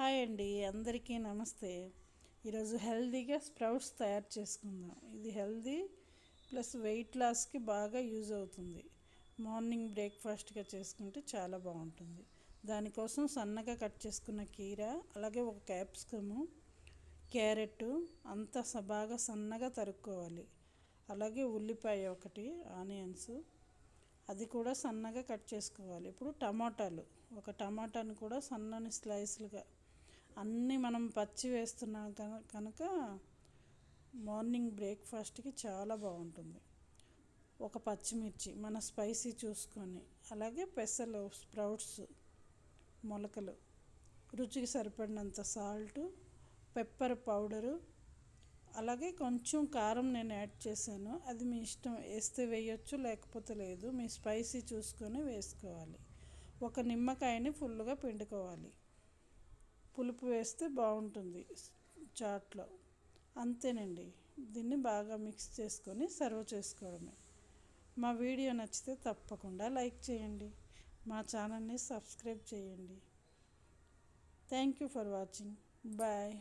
Hi అండి అందరికీ నమస్తే. ఈరోజు హెల్దీగా స్ప్రౌట్స్ తయారు చేసుకుందాం. ఇది హెల్దీ ప్లస్ వెయిట్ లాస్కి బాగా యూజ్ అవుతుంది. మార్నింగ్ బ్రేక్ఫాస్ట్గా చేసుకుంటే చాలా బాగుంటుంది. దానికోసం సన్నగా కట్ చేసుకున్న కీర అలాగే ఒక క్యాప్సికము క్యారెట్ అంతా స- బాగా సన్నగా తరుక్కోవాలి. అలాగే ఉల్లిపాయ ఒకటి ఆనియన్స్ అది కూడా సన్నగా కట్ చేసుకోవాలి. ఇప్పుడు టమాటాలు ఒక టమాటాను కూడా సన్నని స్లైస్లుగా అన్నీ మనం పచ్చి వేస్తున్నాం కనుక మార్నింగ్ బ్రేక్ఫాస్ట్కి చాలా బాగుంటుంది. ఒక పచ్చిమిర్చి మన స్పైసీ చూసుకొని అలాగే పెసలు స్ప్రౌట్స్ మొలకలు రుచికి సరిపడినంత సాల్ట్ పెప్పర్ పౌడరు అలాగే కొంచెం కారం నేను యాడ్ చేశాను. అది మీ ఇష్టం వేస్తే వేయొచ్చు లేకపోతే లేదు. మీ స్పైసీ చూసుకొని వేసుకోవాలి. ఒక నిమ్మకాయని ఫుల్గా పిండుకోవాలి. పులుపు వేస్తే బాగుంటుంది చాట్లో. అంతేనండి. దీన్ని బాగా మిక్స్ చేసుకొని సర్వ్ చేసుకోవడమే. మా వీడియో నచ్చితే తప్పకుండా లైక్ చేయండి. మా ఛానల్ని సబ్స్క్రైబ్ చేయండి. Thank you for watching. Bye.